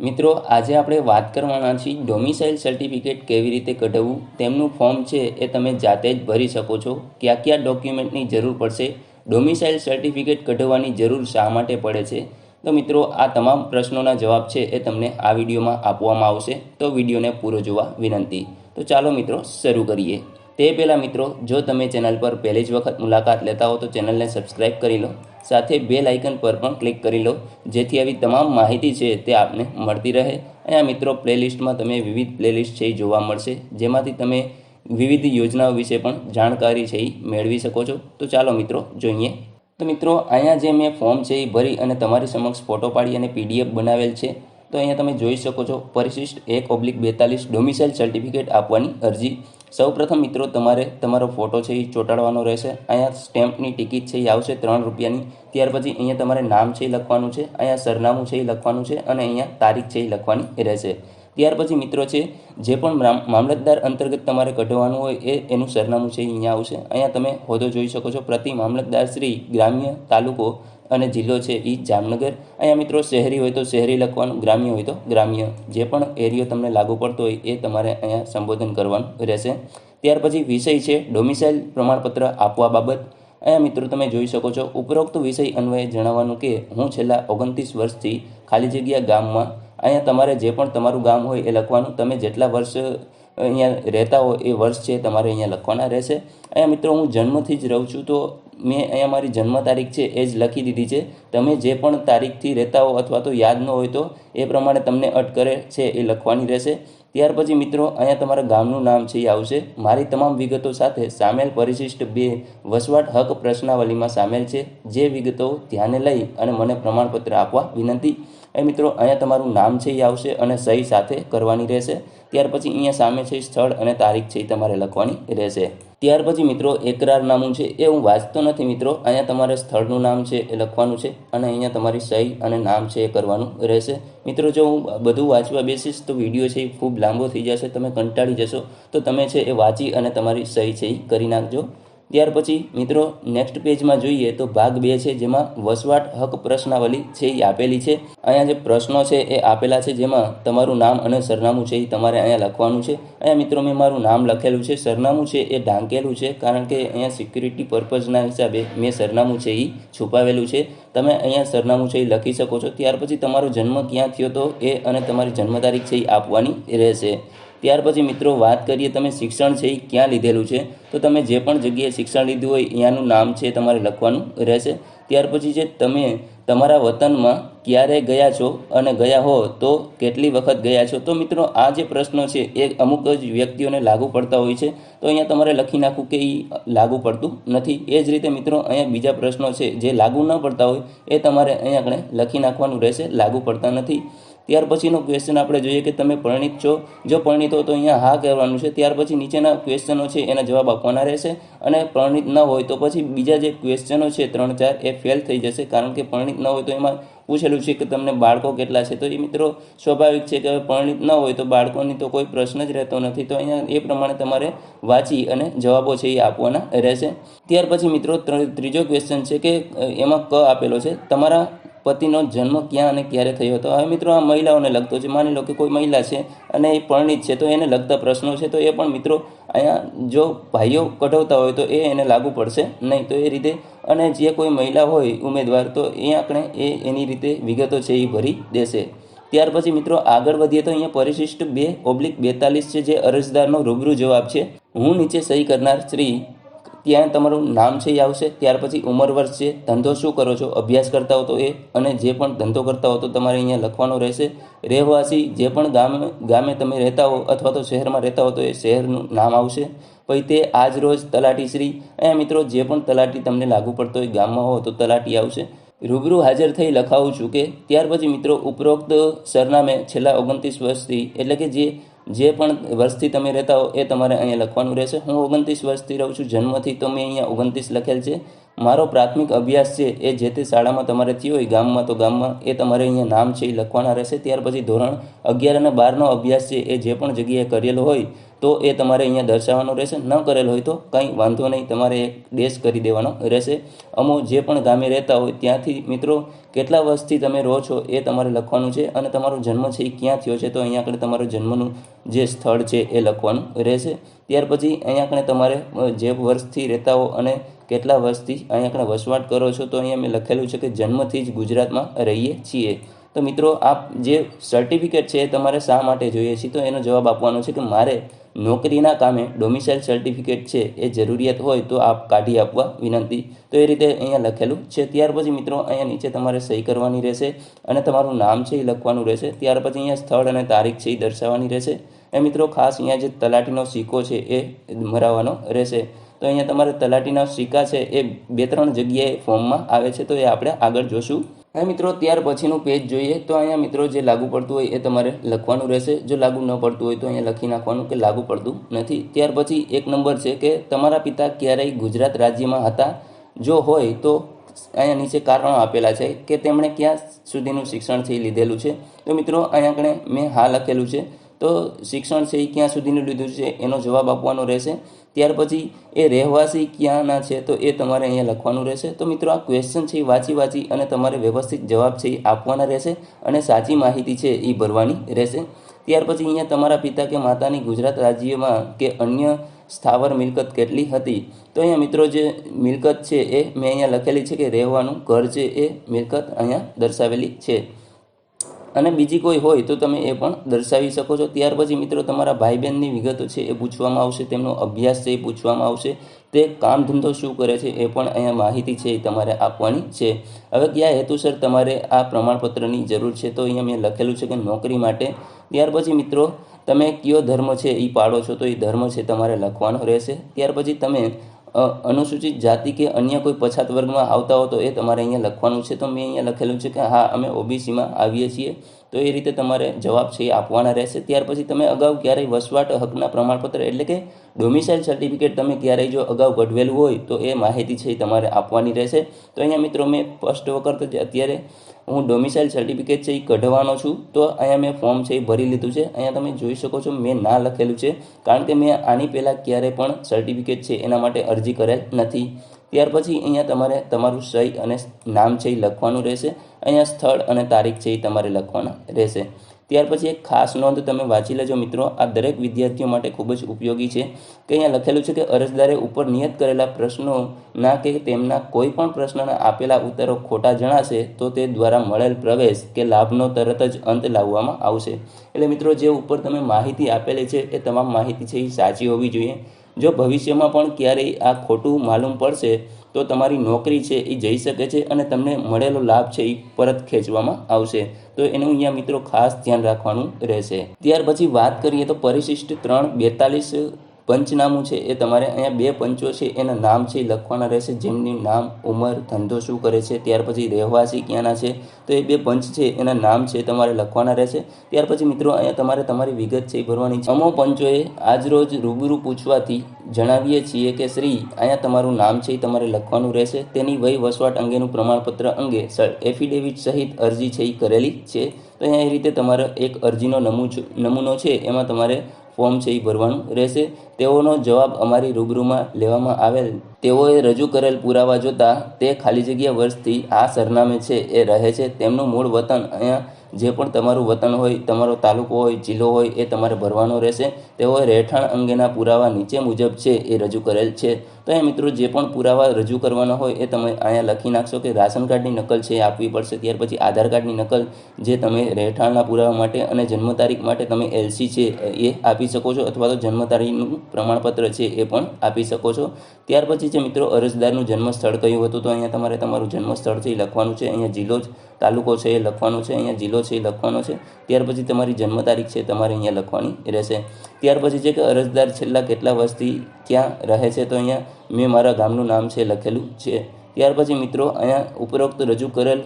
મિત્રો, આજે આપણે વાત કરવાના છીએ ડોમિસાઇલ સર્ટિફિકેટ કેવી રીતે કઢાવવું? તેમનું ફોર્મ છે એ તમે જાતે જ ભરી શકો છો. કયા કયા ડોક્યુમેન્ટની જરૂર પડશે? ડોમિસાઇલ સર્ટિફિકેટ કઢાવવાની જરૂર શા માટે પડે છે? તો મિત્રો, આ તમામ પ્રશ્નોના જવાબ છે એ તમને આ વિડીયોમાં આપવામાં આવશે. તો વિડીયોને પૂરો જોવા વિનંતી. તો ચાલો મિત્રો, શરૂ કરીએ. તે પહેલાં મિત્રો, જો તમે ચેનલ પર પહેલી જ વખત મુલાકાત લેતા હો તો ચેનલને સબસ્ક્રાઇબ કરી લો, સાથે બે લાઇકન પર પણ ક્લિક કરી લો, જેથી આવી તમામ માહિતી છે તે આપને મળતી રહે. અહીંયા મિત્રો, પ્લેલિસ્ટમાં તમે વિવિધ પ્લેલિસ્ટ છે એ જોવા મળશે, જેમાંથી તમે વિવિધ યોજનાઓ વિશે પણ જાણકારી છે એ મેળવી શકો છો. તો ચાલો મિત્રો, જોઈએ. તો મિત્રો, અહીંયા જે મેં ફોર્મ છે એ ભરી અને તમારી સમક્ષ ફોટો પાડી અને પીડીએફ બનાવેલ છે. તો અહીંયા તમે જોઈ શકો છો, પરિશિષ્ટ એક ઓબ્લિક બેતાલીસ ડોમિસાઇલ સર્ટિફિકેટ આપવાની અરજી. સૌપ્રથમ મિત્રો, તમારે તમારો ફોટો છે એ ચોંટાડવાનો રહેશે. અહીંયા સ્ટેમ્પની ટિકિટ છે એ આવશે ત્રણ રૂપિયાની. ત્યાર પછી અહીંયા તમારે નામ છે એ લખવાનું છે, અહીંયા સરનામું છે એ લખવાનું છે અને અહીંયા તારીખ છે એ લખવાની રહેશે. ત્યાર પછી મિત્રો છે, જે પણ મામલતદાર અંતર્ગત તમારે કઢવાનું હોય એ, એનું સરનામું છે એ અહીંયા આવશે. અહીંયા તમે હોદ્દો જોઈ શકો છો. પ્રતિ મામલતદાર શ્રી ગ્રામ્ય, તાલુકો અને જિલ્લો છે એ જામનગર. અહીંયા મિત્રો શહેરી હોય તો શહેરી લખવાનું, ગ્રામ્ય હોય તો ગ્રામ્ય. જે પણ એરિયો તમને લાગુ પડતો હોય એ તમારે અહીંયા સંબોધન કરવાનું રહેશે. ત્યાર પછી વિષય છે ડોમિસાઇલ પ્રમાણપત્ર આપવા બાબત. અહીંયા મિત્રો તમે જોઈ શકો છો, ઉપરોક્ત વિષય અન્વયે જણાવવાનું કે હું છેલ્લા ઓગણત્રીસ વર્ષથી ખાલી જગ્યા ગામમાં, અહીંયા તમારે જે પણ તમારું ગામ હોય એ લખવાનું. તમે જેટલા વર્ષ અહીંયા રહેતા હો એ વર્ષ છે તમારે અહીંયા લખવાના રહેશે. અહીંયા મિત્રો હું જન્મથી જ રહું છું તો મેં અહીંયા મારી જન્મ તારીખ છે એ જ લખી દીધી છે. તમે જે પણ તારીખથી રહેતા હો અથવા તો યાદ ન હોય તો એ પ્રમાણે તમને અટ કરે છે એ લખવાની રહેશે. ત્યાર પછી મિત્રો, અહીંયા તમારા ગામનું નામ છે એ આવશે. મારી તમામ વિગતો સાથે સામેલ પરિશિષ્ટ બે વસવાટ હક પ્રશ્નાવલીમાં સામેલ છે. જે વિગતો ધ્યાને લઈ અને મને પ્રમાણપત્ર આપવા વિનંતી. એ મિત્રો, અહીંયા તમારું નામ છે એ આવશે અને સહી સાથે કરવાની રહેશે. ત્યાર પછી અહીંયા સામે છે સ્થળ અને તારીખ છે એ તમારે લખવાની રહેશે. ત્યાર પછી મિત્રો એકરારનામું છે. એ હું વાંચતો નથી મિત્રો. અહીંયા તમારે સ્થળનું નામ છે એ લખવાનું છે અને અહીંયા તમારી સહી અને નામ છે એ કરવાનું રહેશે. મિત્રો જો હું બધું વાંચવા બેસીશ તો વીડિયો છે એ ખૂબ લાંબો થઈ જશે. તમે કંટાળી જશો. તો તમે છે એ વાંચી અને તમારી સહી છે એ કરી નાખજો. ત્યાર પછી મિત્રો નેક્સ્ટ પેજમાં જોઈએ તો ભાગ બે છે જેમાં વસવાટ હક પ્રશ્નાવલી છે એ આપેલી છે. અહીંયા જે પ્રશ્નો છે એ આપેલા છે જેમાં તમારું નામ અને સરનામું છે એ તમારે અહીંયા લખવાનું છે. અહીંયા મિત્રો મેં મારું નામ લખેલું છે, સરનામું છે એ ઢાંકેલું છે કારણ કે અહીંયા સિક્યુરિટી પર્પઝના હિસાબે મેં સરનામું છે એ છુપાવેલું છે. તમે અહીંયા સરનામું છે એ લખી શકો છો. ત્યાર પછી તમારો જન્મ ક્યાં થયો તો એ અને તમારી જન્મ તારીખ છે એ આપવાની રહેશે. ત્યાર પછી મિત્રો વાત કરીએ તમે શિક્ષણ છે એ ક્યાં લીધેલું છે? તો તમે જે પણ જગ્યાએ શિક્ષણ લીધું હોય અહીંયાનું નામ છે તમારે લખવાનું રહેશે. ત્યાર પછી છે, તમે તમારા વતનમાં ક્યારે ગયા છો અને ગયા હો તો કેટલી વખત ગયા છો? તો મિત્રો આ જે પ્રશ્નો છે એ અમુક જ વ્યક્તિઓને લાગુ પડતા હોય છે. તો અહીંયા તમારે લખી નાખવું કે એ લાગુ પડતું નથી. એ જ રીતે મિત્રો અહીંયા બીજા પ્રશ્નો છે, જે લાગુ ન પડતા હોય એ તમારે અહીંયા આગળ લખી નાખવાનું રહેશે, લાગુ પડતા નથી. ત્યાર પછીનો ક્વેશ્ચન આપણે જોઈએ કે તમે પરિણિત છો. જો પરિણિત હો તો અહીંયા હા કહેવાનું છે. ત્યાર પછી નીચેના ક્વેશ્ચનો છે એના જવાબ આપવાના રહેશે અને પરિણિત ન હોય તો પછી બીજા જે ક્વેશ્ચનો છે ત્રણ ચાર એ ફેલ થઈ જશે. કારણ કે પરિણિત ન હોય તો એમાં પૂછેલું છે કે તમને બાળકો કેટલા છે. તો એ મિત્રો સ્વાભાવિક છે કે પરિણિત ન હોય તો બાળકોની તો કોઈ પ્રશ્ન જ રહેતો નથી. તો અહીંયા એ પ્રમાણે તમારે વાંચી અને જવાબો છે એ આપવાના રહેશે. ત્યાર પછી મિત્રો ત્રીજો ક્વેશ્ચન છે કે એમાં ક આપેલો છે. તમારા પતિનો જન્મ ક્યાં અને ક્યારે થયો હતો? હવે મિત્રો આ મહિલાઓને લગતો છે. માની લો કે કોઈ મહિલા છે અને એ પરિણિત છે, તો એને લગતા પ્રશ્નો છે. તો એ પણ મિત્રો અહીંયા જો ભાઈઓ કઢાવતા હોય તો એ એને લાગુ પડશે નહીં. તો એ રીતે અને જે કોઈ મહિલા હોય ઉમેદવાર, તો એ આપણે એ એની રીતે વિગતો છે એ ભરી દેશે. ત્યાર પછી મિત્રો આગળ વધીએ તો અહીંયા પરિશિષ્ટ બે ઓબ્લિક બેતાલીસ છે, જે અરજદારનો રૂબરૂ જવાબ છે. હું નીચે સહી કરનાર શ્રી ત્યાં તમારું નામ છે એ આવશે, ત્યાર પછી ઉંમર વર્ષ છે, ધંધો શું કરો છો, અભ્યાસ કરતા હો તો એ, અને જે પણ ધંધો કરતા હો તો તમારે અહીંયા લખવાનો રહેશે. રહેવાસી જે પણ ગામે ગામે તમે રહેતા હો અથવા તો શહેરમાં રહેતા હો તો એ શહેરનું નામ આવશે. પછી તે આજ રોજ તલાટી શ્રી, અહીંયા મિત્રો જે પણ તલાટી તમને લાગુ પડતો હોય ગામમાં હો તો તલાટી આવશે. રૂબરૂ હાજર થઈ લખાવું છું કે, ત્યાર પછી મિત્રો ઉપરોક્ત સરનામે છેલ્લા ઓગણત્રીસ વર્ષથી, એટલે કે જે જે પણ વર્ષથી તમે રહેતા હો એ તમારે અહીંયા લખવાનું રહેશે. હું ઓગણત્રીસ વર્ષથી રહું છું. જન્મથી તો મેં અહીંયા ઓગણત્રીસ લખેલ છે. મારો પ્રાથમિક અભ્યાસ છે એ જે તે શાળામાં તમારે થયો હોય, ગામમાં તો ગામમાં, એ તમારે અહીંયા નામ છે એ લખવાના રહેશે. ત્યાર પછી ધોરણ અગિયાર અને બારનો અભ્યાસ છે એ જે પણ જગ્યાએ કરેલો હોય તો એ તમારે અહીંયા દર્શાવવાનો રહેશે. ન કરેલ હોય તો કંઈ વાંધો નહીં, તમારે એક ડેશ કરી દેવાનો રહેશે. અમો જે પણ ગામે રહેતા હોય ત્યાંથી મિત્રો કેટલા વર્ષથી તમે રહો છો એ તમારે લખવાનું છે અને તમારો જન્મ છે એ ક્યાં થયો છે તો અહીંયા આગળ તમારો જન્મનું જે સ્થળ છે એ લખવાનું રહેશે. ત્યાર પછી અહીંયા આગળ તમારે જે વર્ષથી રહેતા હો અને કેટલા વર્ષથી અહીંયા આગળ વસવાટ કરો છો તો અહીંયા મેં લખેલું છે કે જન્મથી જ ગુજરાતમાં રહીએ છીએ. તો મિત્રો, આપ જે સર્ટિફિકેટ છે એ તમારે શા માટે જોઈએ છે? તો એનો જવાબ આપવાનો છે કે મારે નોકરીના કામે ડોમિસાઇલ સર્ટિફિકેટ છે એ જરૂરિયાત હોય તો આપ કાઢી આપવા વિનંતી. તો એ રીતે અહીંયા લખેલું છે. ત્યાર પછી મિત્રો, અહીંયા નીચે તમારે સહી કરવાની રહેશે અને તમારું નામ છે એ લખવાનું રહેશે. ત્યાર પછી અહીંયા સ્થળ અને તારીખ છે એ દર્શાવવાની રહેશે. એ મિત્રો, ખાસ અહીંયા જે તલાટીનો સિક્કો છે એ મરાવવાનો રહેશે. તો અહીંયા તમારે તલાટીના સિક્કા છે એ બે ત્રણ જગ્યાએ ફોર્મમાં આવે છે. તો એ આપણે આગળ જોશું. હવે મિત્રો, ત્યાર પછીનું પેજ જોઈએ તો અહીંયા મિત્રો જે લાગુ પડતું હોય એ તમારે લખવાનું રહેશે. જો લાગુ ન પડતું હોય તો અહીંયા લખી નાખવાનું કે લાગુ પડતું નથી. ત્યાર પછી એક નંબર છે કે તમારા પિતા ક્યારેય ગુજરાત રાજ્યમાં હતા. જો હોય તો અહીંયા નીચે કારણો આપેલા છે કે તેમણે ક્યાં સુધીનું શિક્ષણ છે લીધેલું છે. તો મિત્રો, અહીંયા આગળ મેં હા લખેલું છે. તો શિક્ષણ છે એ ક્યાં સુધીનું લીધું છે એનો જવાબ આપવાનો રહેશે. ત્યાર પછી એ રહેવાસી ક્યાંના છે તો એ તમારે અહીંયા લખવાનું રહેશે. તો મિત્રો આ ક્વેશ્ચન છે એ વાંચી વાંચી અને તમારે વ્યવસ્થિત જવાબ છે એ આપવાના રહેશે અને સાચી માહિતી છે એ ભરવાની રહેશે. ત્યાર પછી અહીંયા તમારા પિતા કે માતાની ગુજરાત રાજ્યમાં કે અન્ય સ્થાવર મિલકત કેટલી હતી? તો અહીંયા મિત્રો જે મિલકત છે એ મેં અહીંયા લખેલી છે કે રહેવાનું ઘર છે એ મિલકત અહીંયા દર્શાવેલી છે. અને બીજી કોઈ હોય તો તમે એ પણ દર્શાવી શકો છો. ત્યાર પછી મિત્રો તમારા ભાઈ બહેનની વિગતો છે એ પૂછવામાં આવશે, તેમનો અભ્યાસ છે એ પૂછવામાં આવશે. તે કામ ધંધો શું કરે છે એ પણ અહીંયા માહિતી છે એ તમારે આપવાની છે. હવે કયા હેતુસર તમારે આ પ્રમાણપત્રની જરૂર છે તો અહીંયા મેં લખેલું છે કે નોકરી માટે. ત્યાર પછી મિત્રો તમે કયો ધર્મ છે એ પાડો છો તો એ ધર્મ છે તમારે લખવાનો રહેશે. ત્યાર પછી તમે અનુસૂચિત જાતિ કે અન્ય કોઈ પછાત વર્ગમાં આવતા હો તો એ તમારે અહીંયા લખવાનું છે. તો મેં અહીંયા લખેલું છે કે હા, અમે ઓબીસીમાં આવીએ છીએ. તો એ રીતે તમારે જવાબ છે એ આપવાના રહેશે. ત્યાર પછી તમે અગાઉ ક્યારેય વસવાટ હકના પ્રમાણપત્ર એટલે કે ડોમિસાઇલ સર્ટિફિકેટ તમે ક્યારેય જો અગાઉ કઢવેલું હોય તો એ માહિતી છે એ તમારે આપવાની રહેશે. તો અહીંયા મિત્રો મેં ફર્સ્ટ વખત અત્યારે હું ડોમિસાઇલ સર્ટિફિકેટ છે એ કઢવાનો છું. તો અહીંયા મેં ફોર્મ છે એ ભરી લીધું છે. અહીંયા તમે જોઈ શકો છો મેં ના લખેલું છે. કારણ કે મેં આની પહેલાં ક્યારે પણ સર્ટિફિકેટ છે એના માટે અરજી કરેલ નથી. ત્યાર પછી અહીંયા તમારે તમારું સહી અને નામ છે એ લખવાનું રહેશે. અહીંયા સ્થળ અને તારીખ છે એ તમારે લખવાના રહેશે. ત્યાર પછી એક ખાસ નોંધ તમે વાંચી લેજો મિત્રો. આ દરેક વિદ્યાર્થીઓ માટે ખૂબ જ ઉપયોગી છે. કે અહીંયા લખેલું છે કે અરજદારે ઉપર નિયત કરેલા પ્રશ્નોના કે તેમના કોઈ પણ પ્રશ્નના આપેલા ઉત્તરો ખોટા જણાશે તો તે દ્વારા મળેલ પ્રવેશ કે લાભનો તરત જ અંત લાવવામાં આવશે. એટલે મિત્રો, જે ઉપર તમે માહિતી આપેલી છે એ તમામ માહિતી છે એ સાચી હોવી જોઈએ. જો ભવિષ્યમાં પણ ક્યારેય આ ખોટું માલુમ પડશે, તો તમારી નોકરી છે એ જઈ શકે છે અને તમને મળેલો લાભ છે એ પરત ખેંચવામાં આવશે. તો એનું અહીંયા મિત્રો ખાસ ધ્યાન રાખવાનું રહેશે. ત્યાર પછી વાત કરીએ તો પરિશિષ્ટ ત્રણ બેતાલીસ પંચનામું છે એ તમારે અહીંયા બે પંચો છે, એના નામ છે એ લખવાના રહેશે, જેમની નામ ઉંમર ધંધો શું કરે છે, ત્યાર પછી રહેવાસી ક્યાંના છે, તો એ બે પંચ છે, એના નામ છે તમારે લખવાના રહેશે. ત્યાર પછી મિત્રો અહીંયા તમારે તમારી વિગત છે એ ભરવાની છે. અમો પંચોએ આજરોજ રૂબરૂ પૂછવાથી જણાવીએ છીએ કે શ્રી, અહીંયા તમારું નામ છે એ તમારે લખવાનું રહેશે. તેની વય વસવાટ અંગેનું પ્રમાણપત્ર અંગે એફિડેવિટ સહિત અરજી છે એ કરેલી છે. તો અહીંયા એ રીતે તમારે એક અરજીનો નમૂ નમૂનો છે, એમાં તમારે ફોર્મ છે એ ભરવાનું રહેશે. તેઓનો જવાબ અમારી રૂબરૂમાં લેવામાં આવેલ. તેઓએ રજૂ કરેલ પુરાવા જોતાં તે ખાલી જગ્યા વર્ષથી આ સરનામે છે એ રહે છે. તેમનું મૂળ વતન અહીંયા જે પણ તમારું વતન હોય, તમારો તાલુકો હોય, જિલ્લો હોય, એ તમારે ભરવાનો રહેશે. તેઓએ રહેઠાણ અંગેના પુરાવા નીચે મુજબ છે, એ રજૂ કરેલ છે. તો અહીંયા મિત્રો, જે પણ પુરાવા રજૂ કરવાના હોય, એ તમે અહીંયા લખી નાખશો કે રાશન કાર્ડની નકલ છે, એ આપવી પડશે. ત્યાર પછી આધાર કાર્ડની નકલ જે તમે રહેઠાણના પુરાવા માટે અને જન્મ તારીખ માટે તમે એલસી છે, એ આપી શકો છો અથવા તો જન્મ તારીખનું પ્રમાણપત્ર છે, એ પણ આપી શકો છો. ત્યાર પછી જે મિત્રો, અરજદારનું જન્મ સ્થળ કયું હતું, તો અહીંયા તમારે તમારું જન્મ સ્થળથી લખવાનું છે. અહીંયા જિલ્લો જ તાલુકો છે એ લખવાનો છે, અહીંયા જિલ્લો છે એ લખવાનો છે. ત્યાર પછી તમારી જન્મ તારીખ છે તમારે અહીંયા લખવાની રહેશે. ત્યાર પછી છે કે અરજદાર છેલ્લા કેટલા વર્ષથી ક્યાં રહે છે તો અહીંયા મેં મારા ગામનું નામ છે લખેલું છે. ત્યાર પછી મિત્રો અહીંયા ઉપરોક્ત રજૂ કરેલ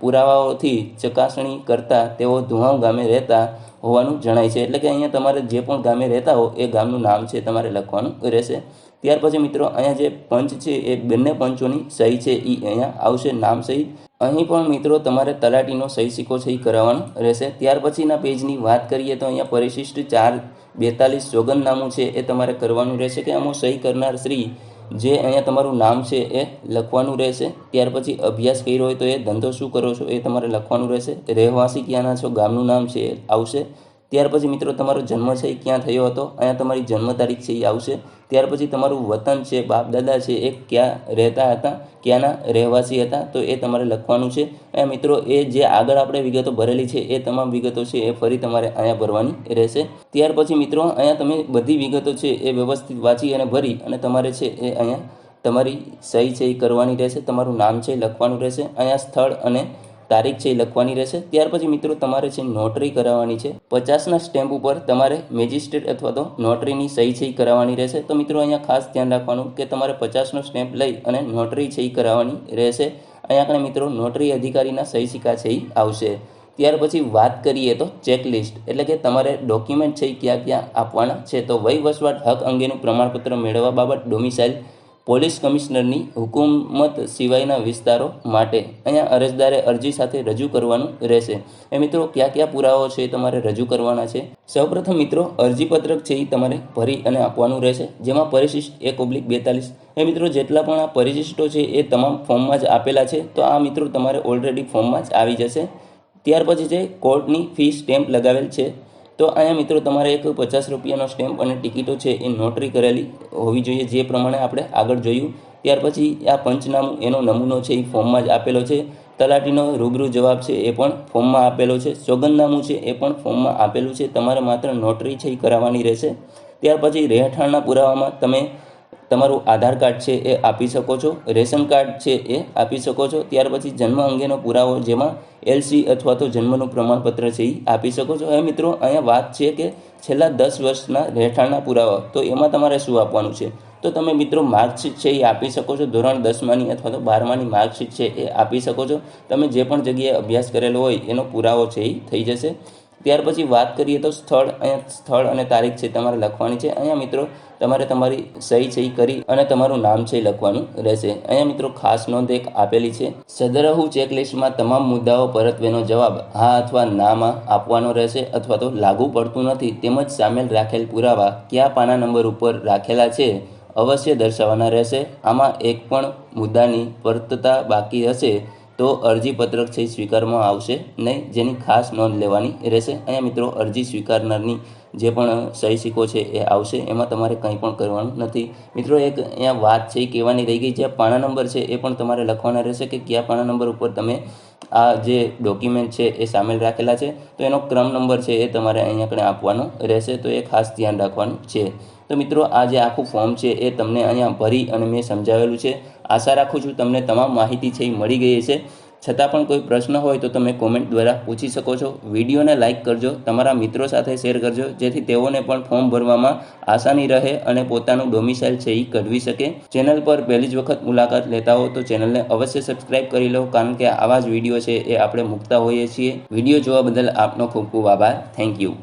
પુરાવાઓથી ચકાસણી કરતાં તેઓ ધુવાઉ ગામે રહેતા હોવાનું જણાય છે. એટલે કે અહીંયા તમારે જે પણ ગામે રહેતા હો એ ગામનું નામ છે તમારે લખવાનું રહેશે. ત્યાર પછી મિત્રો અહીંયા જે પંચ છે એ બંને પંચોની સહી છે એ અહીંયા આવશે નામ સહિત. અહીં પણ મિત્રો તમારે તલાટીનો સહી સિક્કો સહી કરાવવાનો રહેશે. ત્યાર પછીના પેજની વાત કરીએ તો અહીંયા પરિશિષ્ટ ચાર બેતાલીસ સોગંદનામું છે એ તમારે કરવાનું રહેશે કે આમાં સહી કરનાર શ્રી જે અહીંયા તમારું નામ છે એ લખવાનું રહેશે. ત્યાર પછી અભ્યાસ કર્યો હોય તો એ ધંધો શું કરો છો એ તમારે લખવાનું રહેશે. રહેવાસી ક્યાંના છો? ગામનું નામ છે આવશે. ત્યાર પછી મિત્રો તમારો જન્મ છે એ ક્યાં થયો હતો? અહીંયા તમારી જન્મ તારીખ છે એ આવશે. ત્યાર પછી તમારું વતન છે બાપ દાદા છે, એ ક્યાં રહેતા હતા? ક્યાંના રહેવાસી હતા? તો એ તમારે લખવાનું છે. અહીંયા મિત્રો, એ જે આગળ આપણે વિગતો ભરેલી છે, એ તમામ વિગતો છે એ ફરી તમારે અહીંયા ભરવાની રહેશે. ત્યાર પછી મિત્રો, અહીંયા તમે બધી વિગતો છે એ વ્યવસ્થિત વાંચી અને ભરી અને તમારે છે એ અહીંયા તમારી સહી છે એ કરવાની રહેશે. તમારું નામ છે એ લખવાનું રહેશે. અહીંયા સ્થળ અને તારીખ છે એ લખવાની રહેશે. ત્યાર પછી મિત્રો તમારે છે નોટરી કરાવવાની છે. પચાસના સ્ટેમ્પ ઉપર તમારે મેજિસ્ટ્રેટ અથવા તો નોટરીની સહી છે એ કરાવવાની રહેશે. તો મિત્રો અહીંયા ખાસ ધ્યાન રાખવાનું કે તમારે પચાસનો સ્ટેમ્પ લઈ અને નોટરી છે કરાવવાની રહેશે. અહીંયા આપણે મિત્રો નોટરી અધિકારીના સહી સિક્કા છે આવશે. ત્યાર પછી વાત કરીએ તો ચેકલિસ્ટ. એટલે કે તમારે ડોક્યુમેન્ટ છે ક્યાં ક્યાં આપવાના છે. તો વય વસવાટ હક અંગેનું પ્રમાણપત્ર મેળવવા બાબત ડોમિસાઇલ પોલીસ કમિશનરની હુકુમત સિવાયના વિસ્તારો માટે અહીંયા અરજદારે અરજી સાથે રજૂ કરવાનું રહેશે. એ મિત્રો, કયા કયા પુરાવાઓ છે એ તમારે રજૂ કરવાના છે? સૌપ્રથમ મિત્રો, અરજીપત્રક છે એ તમારે ભરી અને આપવાનું રહેશે, જેમાં પરિશિષ્ટ એક ઓબ્લિક બેતાલીસ. એ મિત્રો, જેટલા પણ આ પરિશિષ્ટો છે એ તમામ ફોર્મમાં જ આપેલા છે, તો આ મિત્રો તમારે ઓલરેડી ફોર્મમાં જ આવી જશે. ત્યાર પછી છે કોર્ટની ફી સ્ટેમ્પ લગાવેલ છે તો અહીંયા મિત્રો તમારે એક પચાસ રૂપિયાનો સ્ટેમ્પ અને ટિકિટો છે એ નોટરી કરેલી હોવી જોઈએ જે પ્રમાણે આપણે આગળ જોયું. ત્યાર પછી આ પંચનામું, એનો નમૂનો છે એ ફોર્મમાં જ આપેલો છે. તલાટીનો રૂબરૂ જવાબ છે એ પણ ફોર્મમાં આપેલો છે. સોગંદનામું છે એ પણ ફોર્મમાં આપેલું છે. તમારે માત્ર નોટરી છે એ કરાવવાની રહેશે. ત્યાર પછી રહેઠાણના પુરાવામાં તમે તમારું આધાર કાર્ડ છે એ આપી શકો છો, રેશન કાર્ડ છે એ આપી શકો છો, ત્યાર પછી જન્મ અંગેનો પુરાવો જેમાં એલસી અથવા તો જન્મનું પ્રમાણપત્ર છે એ આપી શકો છો. હવે મિત્રો, અહીંયા વાત છે કે છેલ્લા દસ વર્ષના રહેઠાણના પુરાવા, તો એમાં તમારે શું આપવાનું છે? તો તમે મિત્રો માર્કશીટ છે એ આપી શકો છો, ધોરણ દસમાની અથવા તો બારમાની માર્કશીટ છે એ આપી શકો છો. તમે જે પણ જગ્યાએ અભ્યાસ કરેલો હોય એનો પુરાવો છે એ થઈ જશે. ત્યાર પછી વાત કરીએ તો સ્થળ, અહીંયા સ્થળ અને તારીખ છે તમારે લખવાની છે. અહીંયા મિત્રો તમારે તમારી સહી સહી કરી અને તમારું નામ છે લખવાનું રહેશે. અહીંયા મિત્રો ખાસ નોંધ એક આપેલી છે. સદરહુ ચેકલિસ્ટમાં તમામ મુદ્દાઓ પરત્વેનો જવાબ હા અથવા નામાં આપવાનો રહેશે અથવા તો લાગુ પડતું નથી. તેમજ સામેલ રાખેલ પુરાવા કયા પાના નંબર ઉપર રાખેલા છે અવશ્ય દર્શાવવાના રહેશે. આમાં એક પણ મુદ્દાની પરતતા બાકી હશે. તો અરજીપત્રક છે એ સ્વીકારવામાં આવશે નહીં, જેની ખાસ નોંધ લેવાની રહેશે. અહીંયા મિત્રો, અરજી સ્વીકારનારની જે પણ સહી સિક્કો છે એ આવશે. એમાં તમારે કંઈ પણ કરવાનું નથી. મિત્રો, એક અહીંયા વાત છે એ કહેવાની રહી ગઈ. જે પાણા નંબર છે એ પણ તમારે લખવાના રહેશે કે કયા પાણા નંબર ઉપર તમે આ જે ડોક્યુમેન્ટ છે એ સામેલ રાખેલા છે. તો એનો ક્રમ નંબર છે એ તમારે અહીંયા કણે આપવાનો રહેશે. તો એ ખાસ ધ્યાન રાખવાનું છે. તો મિત્રો આ જે આખું ફોર્મ છે એ તમને અહીંયા ભરી અને મેં સમજાવેલું છે. આશા રાખું છું તમને તમામ માહિતી છે એ મળી ગઈ છે છતાં પણ કોઈ પ્રશ્ન હોય તો તમે કોમેન્ટ દ્વારા પૂછી શકો છો. વિડીયોને લાઇક કરજો, તમારા મિત્રો સાથે શેર કરજો, જેથી તેઓને પણ ફોર્મ ભરવામાં આસાની રહે અને પોતાનું ડોમિસાઇલ છે એ કઢવી શકે. ચેનલ પર પહેલી જ વખત મુલાકાત લેતા હો તો ચેનલને અવશ્ય સબસ્ક્રાઇબ કરી લો, કારણ કે આવા જ વીડિયો છે એ આપણે મૂકતા હોઈએ છીએ. વીડિયો જોવા બદલ આપનો ખૂબ ખૂબ આભાર. Thank you.